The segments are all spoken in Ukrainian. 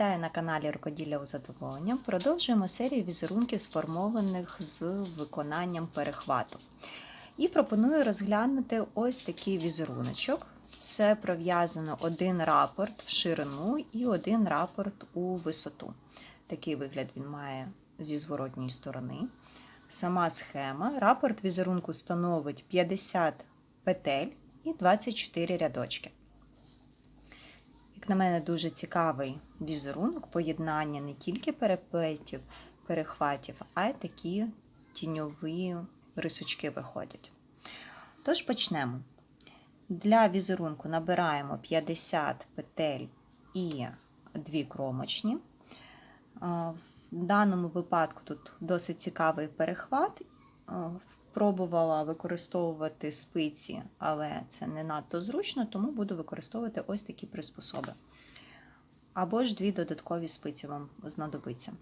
Вітаю на каналі Рукоділля у задоволення. Продовжуємо серію візерунків, сформованих з виконанням перехвату. І пропоную розглянути ось такий візеруночок. Це пров'язано один рапорт в ширину і один рапорт у висоту. Такий вигляд він має зі зворотньої сторони. Сама схема. Рапорт візерунку становить 50 петель і 24 рядочки. На мене, дуже цікавий візерунок, поєднання не тільки переплетів, перехватів, а й такі тіньові рисочки виходять. Тож почнемо. Для візерунку набираємо 50 петель і 2 кромочні. В даному випадку тут досить цікавий перехват. Пробувала використовувати спиці, але це не надто зручно, тому буду використовувати ось такі приспособи. Або ж дві додаткові спиці вам знадобиться.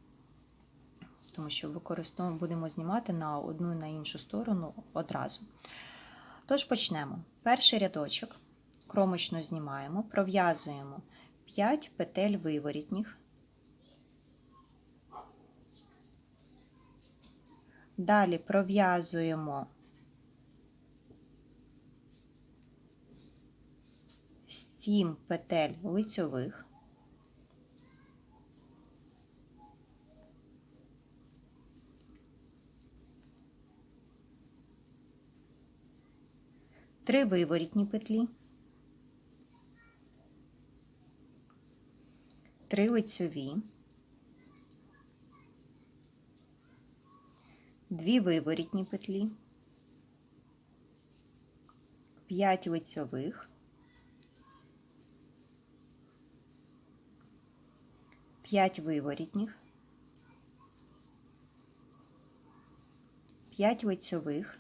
Тому що використовуємо, будемо знімати на одну і на іншу сторону одразу. Тож почнемо. Перший рядочок кромочно знімаємо, пров'язуємо 5 петель виворітніх. Далі пров'язуємо сім петель лицьових. Три виворітні петлі, три лицьові. Дві виворітні петлі, 5 лицьових, 5 виворітніх, 5 лицьових,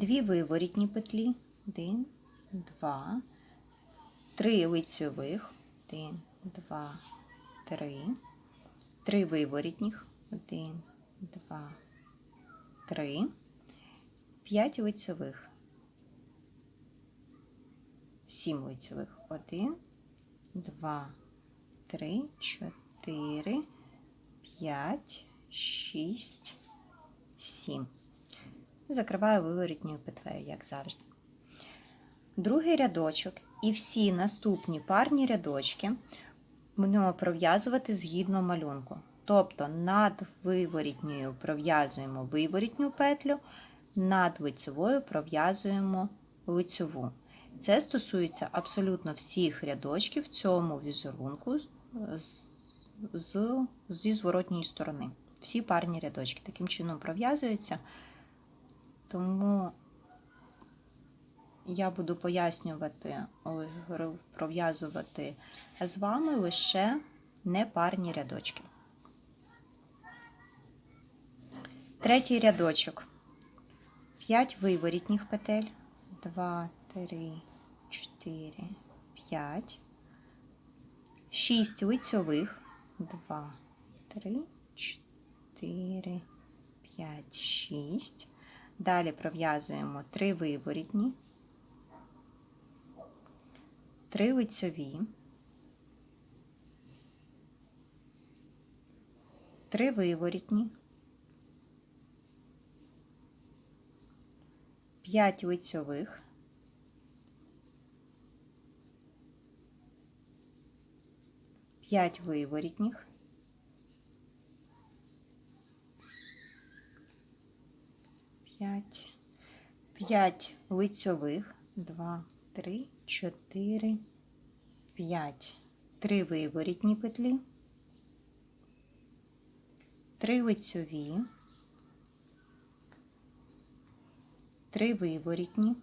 Дві виворітні петлі, один, два, три лицьових, один, два, три, три виворітніх, один, два, три, п'ять лицьових, сім лицьових, один, два, три, чотири, п'ять, шість, сім закриваю виворітньою петлею, як завжди. Другий рядочок і всі наступні парні рядочки будемо пров'язувати згідно малюнку. Тобто над виворітньою пров'язуємо виворітню петлю, над лицьовою пров'язуємо лицьову. Це стосується абсолютно всіх рядочків в цьому візерунку з, з, зі зворотньої сторони. Всі парні рядочки. Таким чином пров'язуються. Тому я буду пояснювати, пров'язувати з вами лише непарні рядочки. Третій рядочок. 5 виворітніх петель. 2, 3, 4, 5. 6 лицьових. 2, 3, 4, 5, 6. Далі пров'язуємо 3 виворітні, 3 лицьові, 3 виворітні, 5 лицьових, 5 виворітніх, 5, 5 лицьових, 2, 3, 4, 5, 3 виворітні петлі, 3 лицьові, 3 виворітні,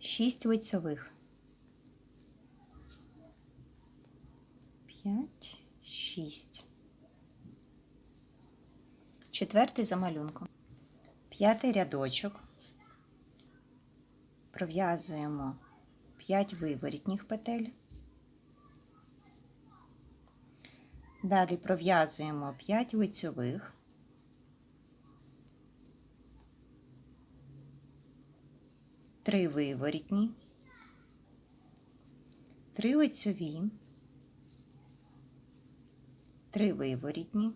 6 лицьових, 5, 6. Четвертий за малюнком. П'ятий рядочок. пров'язуємо 5 виворітніх петель. Далі пров'язуємо 5 лицьових. Три виворітні, три лицьові, три виворітні,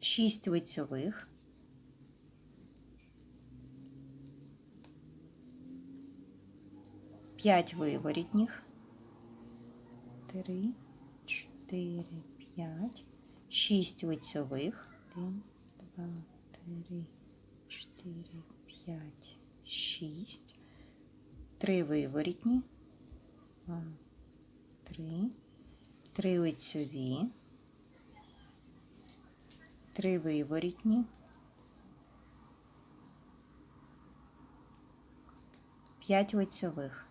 шість лицьових, п'ять виворітніх, три, чотири, п'ять, шість лицьових, один, два, три, чотири, п'ять, шість, три виворітні, два, три, три лицьові, три виворітні, п'ять лицьових.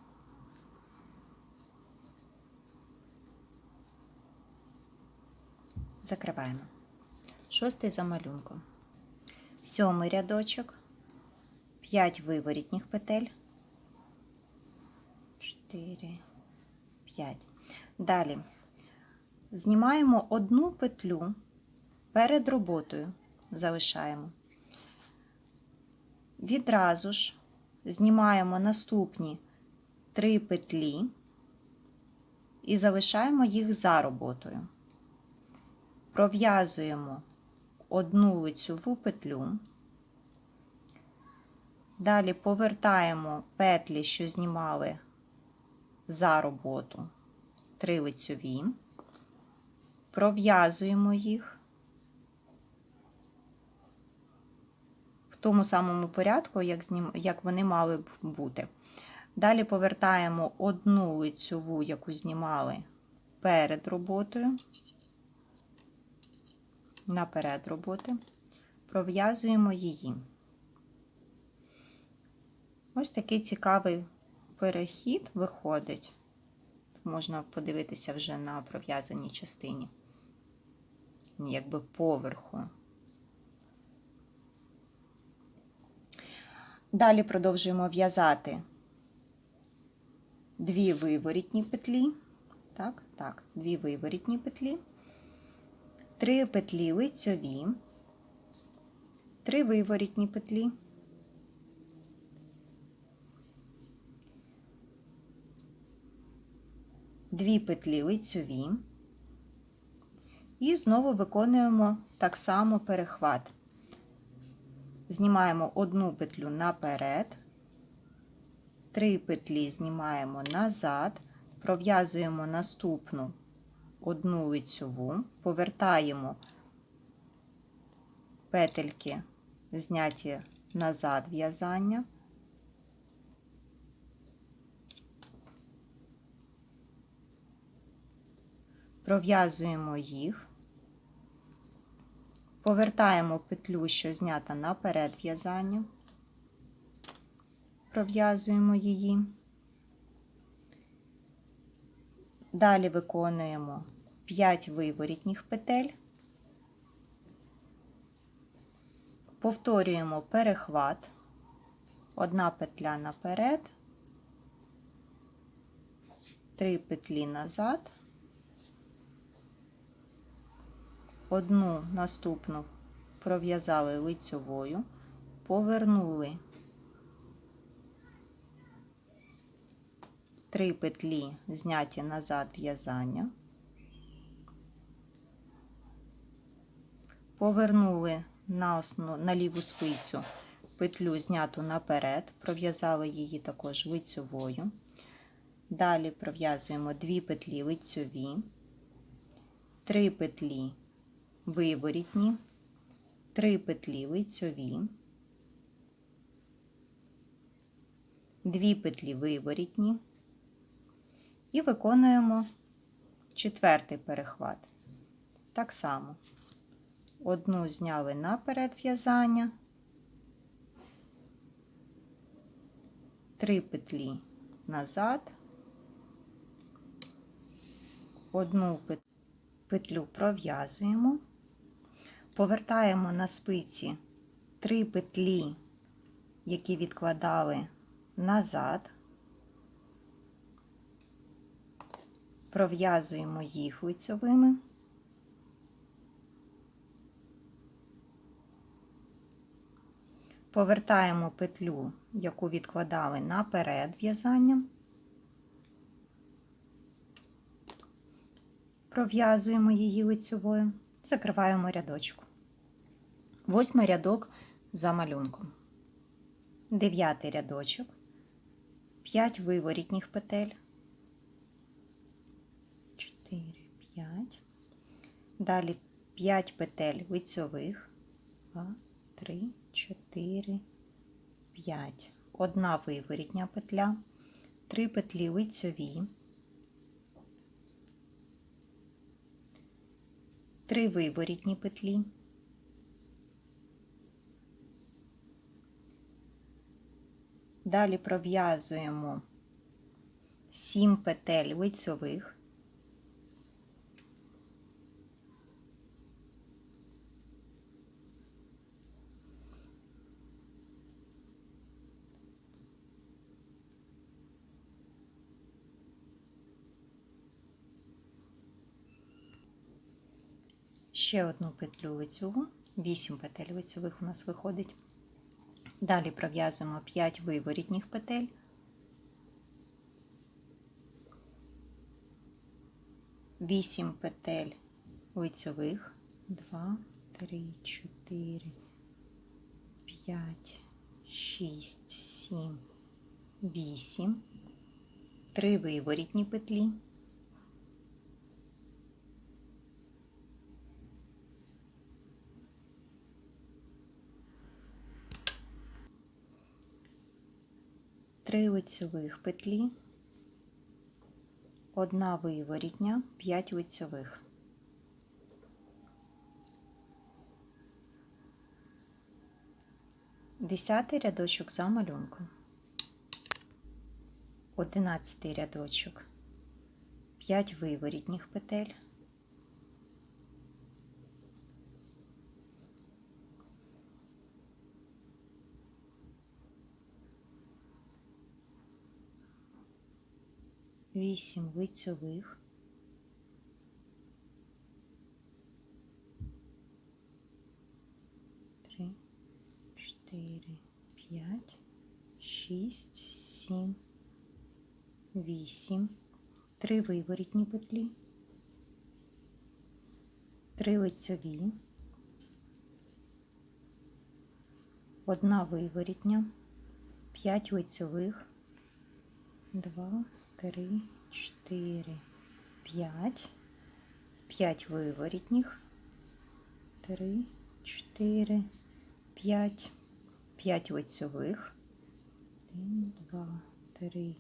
Закриваємо. Шостий за малюнком. Сьомий рядочок, 5 виворітніх петель. 4, 5. Далі знімаємо одну петлю перед роботою, залишаємо. Відразу ж знімаємо наступні 3 петлі і залишаємо їх за роботою. Пров'язуємо одну лицьову петлю. Далі повертаємо петлі, що знімали за роботу, три лицьові, пров'язуємо їх. В тому самому порядку, як, як вони мали б бути. Далі повертаємо одну лицьову, яку знімали перед роботою. Наперед роботи, пров'язуємо її. Ось такий цікавий перехід виходить. Можна подивитися вже на пров'язаній частині, якби поверху. Далі продовжуємо в'язати дві виворітні петлі. Так, так, дві виворітні петлі. 3 петлі лицьові, 3 виворітні петлі, дві петлі лицьові, і знову виконуємо так само перехват. Знімаємо одну петлю наперед, три петлі знімаємо назад, пров'язуємо наступну одну лицьову, повертаємо петельки, зняті назад в'язання. Пров'язуємо їх, повертаємо петлю, що знята наперед в'язання, пров'язуємо її. Далі виконуємо 5 виворітніх петель, повторюємо перехват, одна петля наперед, 3 петлі назад, одну наступну пров'язали лицьовою, повернули Три петлі зняті назад в'язання, повернули на основ, на ліву спицю петлю зняту наперед, пров'язали її також лицьовою. Далі пров'язуємо дві петлі лицьові, три петлі виворітні, три петлі лицьові, дві петлі виворітні. І виконуємо четвертий перехват. Так само одну зняли наперед в'язання, три петлі назад, одну петлю пров'язуємо, повертаємо на спиці три петлі, які відкладали назад, пров'язуємо їх лицьовими. Повертаємо петлю, яку відкладали наперед в'язанням. Пров'язуємо її лицьовою, закриваємо рядочку. Восьмий рядок за малюнком. Дев'ятий рядочок, 5 виворітніх петель, 4, 5. Далі 5 петель лицьових, 2, 3, 4, 5. Одна виворітня петля, 3 петлі лицьові, 3 виборітні петлі. Далі пров'язуємо 7 петель лицьових, ще одну петлю лицьову, 8 петель лицьових у нас виходить. Далі пров'язуємо 5 виворітніх петель. Вісім петель лицьових. 2, 3, 4, 5, 6, 7, 8. 3 виворітні петлі. Три лицьових петлі, одна виворітня, 5 лицьових. Десятий рядочок за малюнком. Одинадцятий рядочок. 5 виворітніх петель. Вісім лицьових. Три, чотири, п'ять, шість, сім, вісім. Три виворітні петлі. Три лицьові. Одна виворітня. П'ять лицьових. Два, три, чотири, п'ять, п'ять виворітніх, три, чотири, п'ять, п'ять лицьових, один, два, три,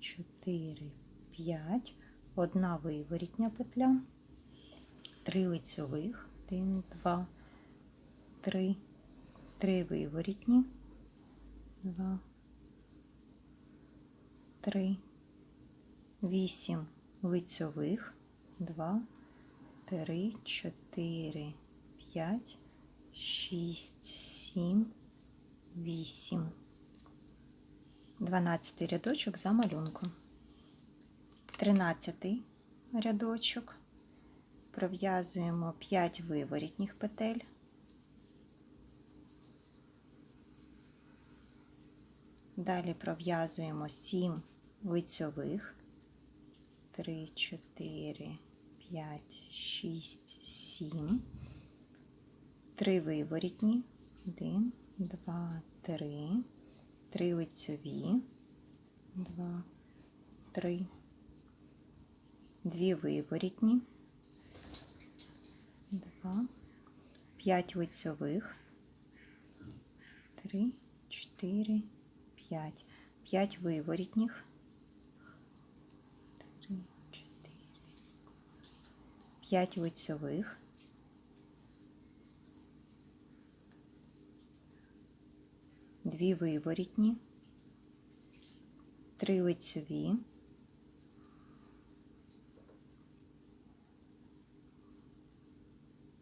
чотири, п'ять, одна виворітня петля, три лицьових, один, два, три, три виворітні, два, три. 8 лицьових, 2, 3, 4, 5, 6, 7, 8. 12 рядочок за малюнком. 13 рядочок. Пров'язуємо 5 виворітніх петель. Далі пров'язуємо 7 лицьових. 3, 4, 5, 6, 7. 3 виворітні. 1, 2, 3. 3 лицьові. 2, 3. 2 виворітні. 2, 5 лицьових. 3, 4, 5. 5 виворітніх. 5 лицьових, дві виворітні, три лицьові,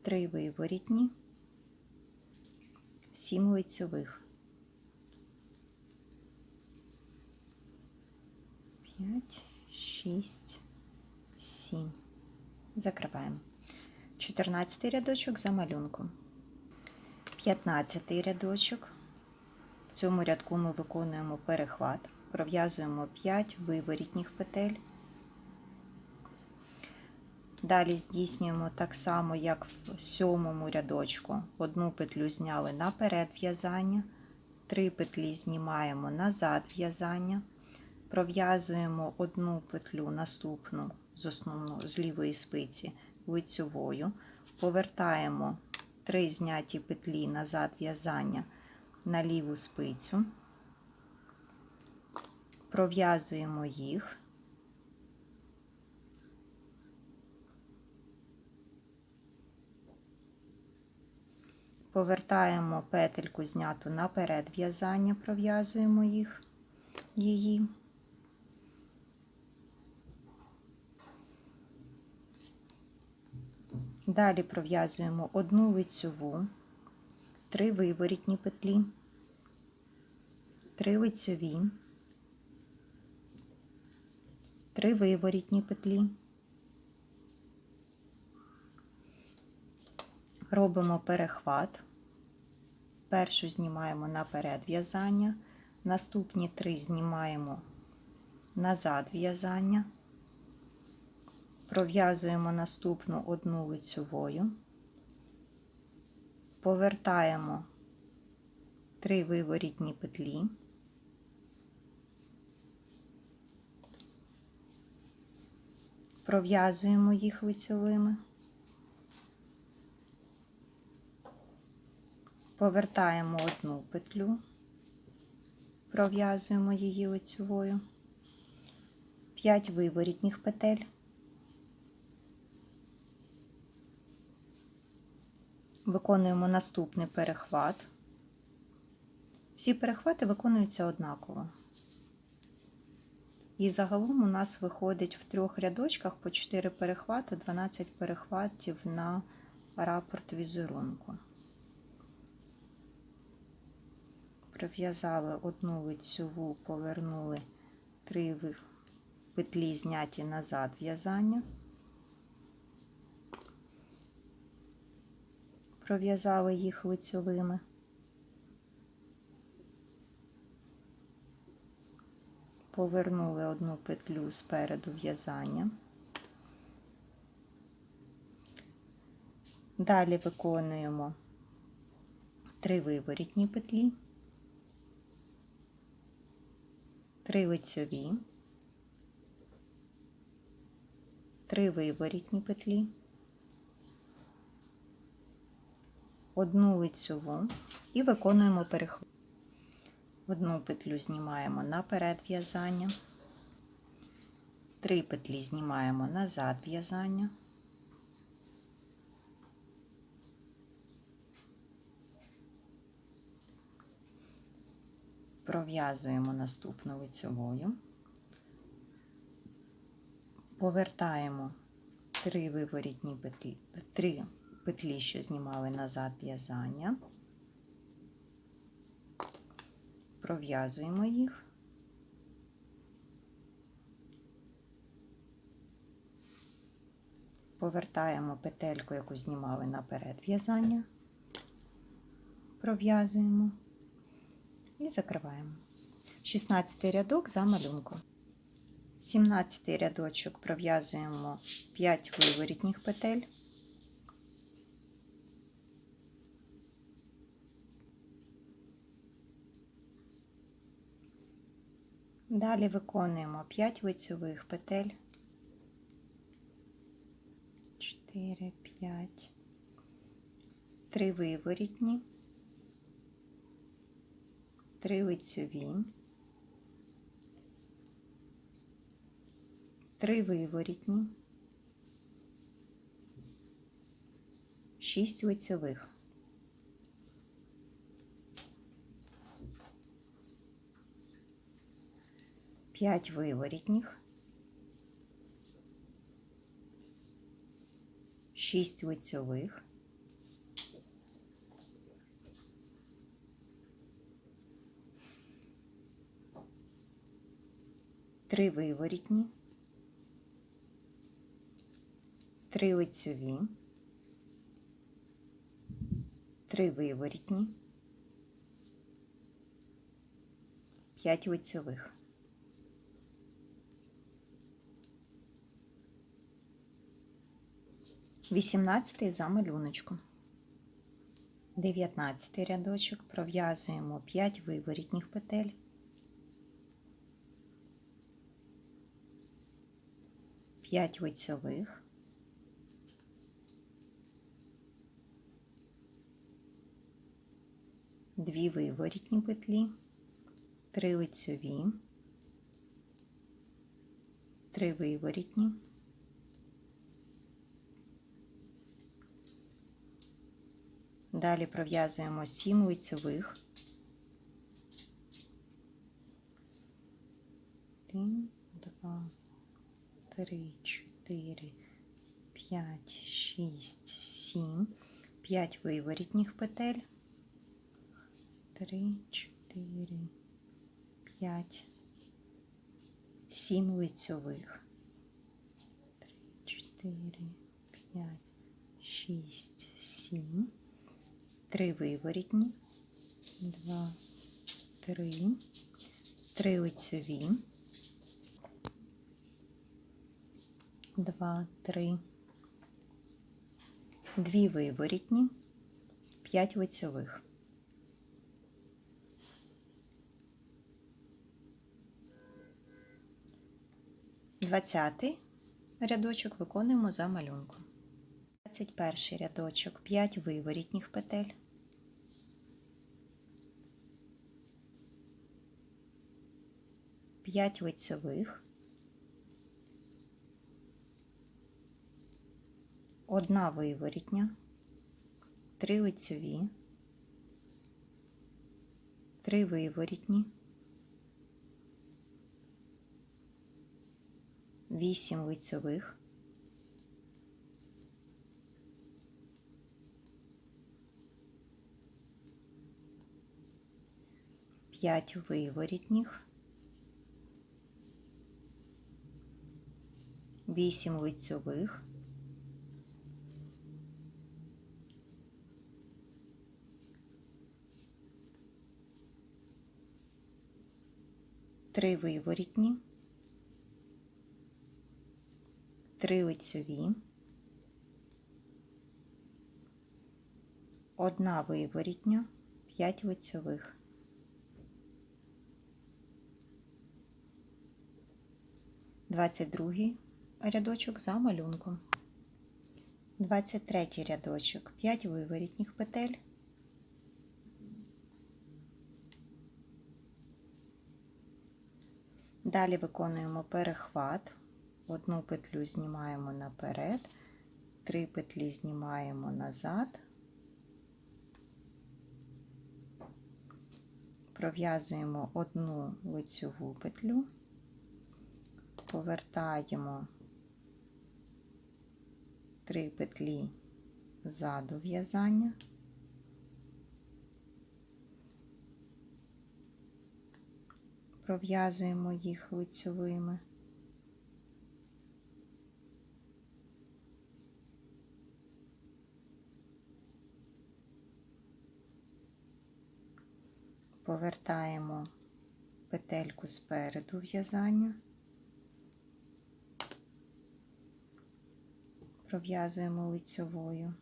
три виворітні, 7 лицьових. 5, 6, 7. Закриваємо. 14 рядочок за малюнком. 15 рядочок. В цьому рядку ми виконуємо перехват, пров'язуємо 5 виворітніх петель. Далі здійснюємо так само, як в сьомому рядочку. Одну петлю зняли наперед в'язання, три петлі знімаємо назад в'язання, пров'язуємо одну петлю наступну з основну, з лівої спиці лицьовою, повертаємо три зняті петлі назад в'язання на ліву спицю, пров'язуємо їх. Повертаємо петельку зняту наперед в'язання, пров'язуємо їх, її. Далі пров'язуємо одну лицьову, три виворітні петлі, три лицьові, три виворітні петлі. Робимо перехват. Першу знімаємо наперед в'язання, наступні три знімаємо назад в'язання, пров'язуємо наступну одну лицьовою, повертаємо три виворітні петлі, пров'язуємо їх лицьовими. Повертаємо одну петлю, пров'язуємо її лицьовою, 5 виворітніх петель, виконуємо наступний перехват. Всі перехвати виконуються однаково. І загалом у нас виходить в трьох рядочках по 4 перехвати, 12 перехватів на рапорт візерунку. Пров'язали одну лицьову, повернули три петлі зняті назад в'язання, пров'язали їх лицьовими, повернули одну петлю спереду в'язання. Далі виконуємо три виворітні петлі. Три лицьові, три виворітні петлі, одну лицьову і виконуємо перехват. Одну петлю знімаємо наперед в'язання, три петлі знімаємо назад в'язання. Пров'язуємо наступну лицьовою, повертаємо три виворітні петлі, три петлі, що знімали назад в'язання, пров'язуємо їх, повертаємо петельку, яку знімали наперед в'язання, пров'язуємо і закриваємо. 16 рядок за малюнком. 17 рядочок пров'язуємо 5 виворітніх петель. Далі виконуємо 5 лицьових петель. 4, 5, 3 виворітні. Три лицьові, три виворітні, шість лицьових. 5 виворітніх, 6 лицьових, 3 виворітні, 3 лицьові, 3 виворітні, 5 лицьових. Вісімнадцятий за малюночком. Дев'ятнадцятий рядочок пров'язуємо 5 виворітніх петель. П'ять лицьових. Дві виворітні петлі, три лицьові, три виворітні, Далі пров'язуємо 7 лицьових. Один, два, три, чотири, п'ять, шість, сім, п'ять виворітніх петель. Три, чотири, п'ять, сім лицьових. Три, чотири, п'ять, шість, сім. Три виворітні, два, три, три лицьові, два, три, дві виворітні, п'ять лицьових. Двадцятий рядочок виконуємо за малюнком. 21 рядочок, 5 виворітніх петель. П'ять лицьових, одна виворітня, три лицьові, три виворітні, вісім лицьових, п'ять виворітніх, вісім лицьових, три виворітні, три лицьові, одна виворітня, п'ять лицьових. Двадцять другий рядочок за малюнком. 23 рядочок, 5 виворітніх петель. Далі виконуємо перехват. Одну петлю знімаємо наперед, три петлі знімаємо назад, пров'язуємо одну лицьову петлю, повертаємо три петлі ззаду в'язання. Пров'язуємо їх лицьовими. Повертаємо петельку спереду в'язання. Пров'язуємо лицьовою.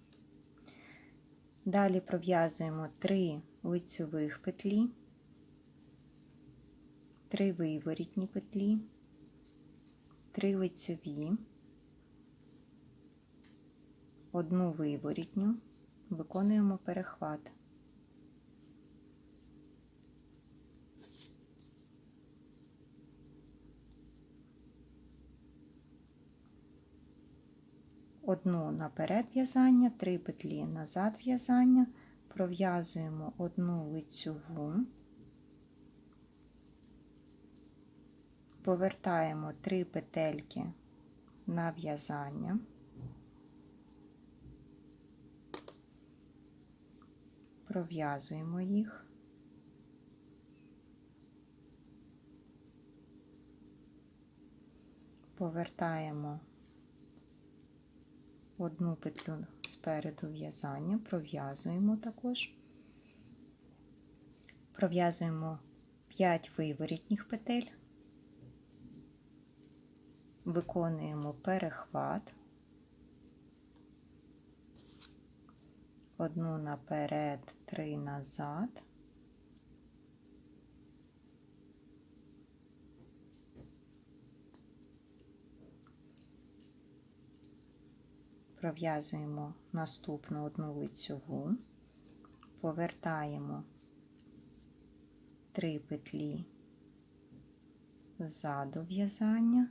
Далі пров'язуємо 3 лицьових петлі, 3 виворітні петлі, 3 лицьові, одну виворітню, виконуємо перехват. Одну наперед в'язання, три петлі назад в'язання, пров'язуємо одну лицьову, повертаємо три петельки на в'язання, пров'язуємо їх. повертаємо одну петлю спереду в'язання, пров'язуємо також, пров'язуємо 5 виворітніх петель, виконуємо перехват, одну наперед, три назад. Пров'язуємо наступну одну лицьову, повертаємо три петлі ззаду в'язання,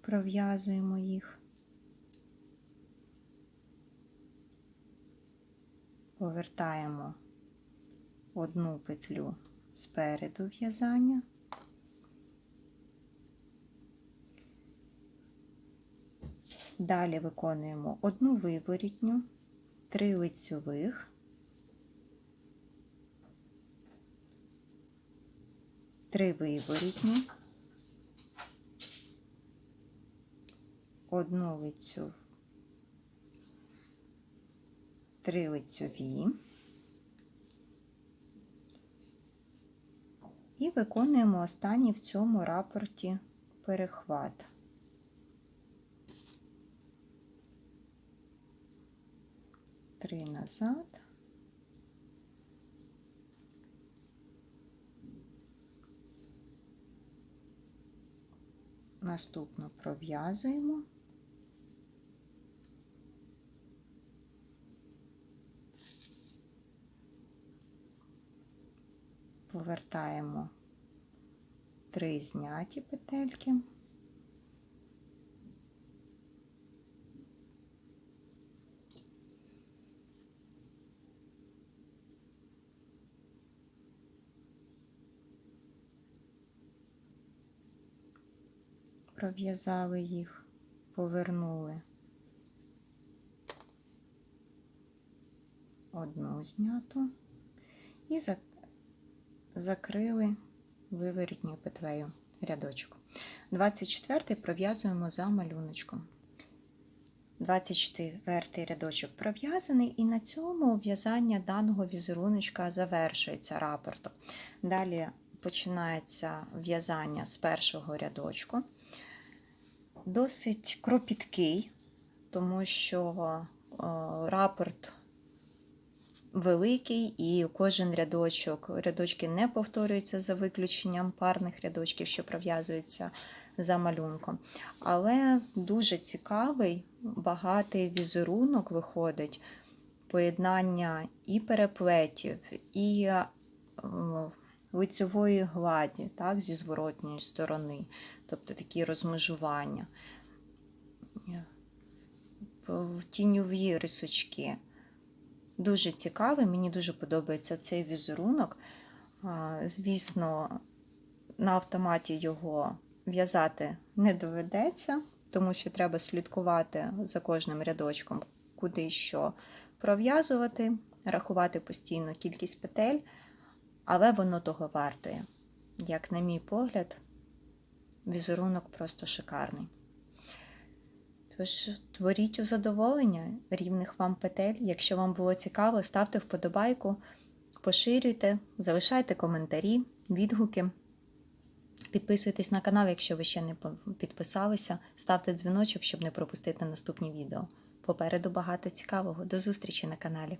пров'язуємо їх, повертаємо одну петлю спереду в'язання. Далі виконуємо одну виворітню, три лицьових, три виворітні, одну лицю, три лицьові. І виконуємо останній в цьому рапорті перехват. три назад. Наступно пров'язуємо. Повертаємо три зняті петельки. Пров'язали їх, повернули одну зняту і закрили виворітньою петлею рядочок. 24 пров'язуємо за малюночком. 24 рядочок пров'язаний, і на цьому в'язання даного візеруночка завершується рапортом. Далі починається в'язання з першого рядочку досить кропіткий, тому що рапорт великий і кожен рядочок, рядочки не повторюються за виключенням парних рядочків, що пров'язуються за малюнком. Але дуже цікавий, багатий візерунок виходить, поєднання і переплетів, і лицевої гладі, так, зі зворотньої сторони тобто такі розмежування, тіньові рисочки. Дуже цікавий, мені дуже подобається цей візерунок. Звісно, на автоматі його в'язати не доведеться, тому що треба слідкувати за кожним рядочком, куди що пров'язувати, рахувати постійно кількість петель, але воно того вартує. Як, на мій погляд, візерунок просто шикарний. Тож, творіть у задоволення рівних вам петель. Якщо вам було цікаво, ставте вподобайку, поширюйте, залишайте коментарі, відгуки. Підписуйтесь на канал, якщо ви ще не підписалися, ставте дзвіночок, щоб не пропустити наступні відео. Попереду багато цікавого. До зустрічі на каналі!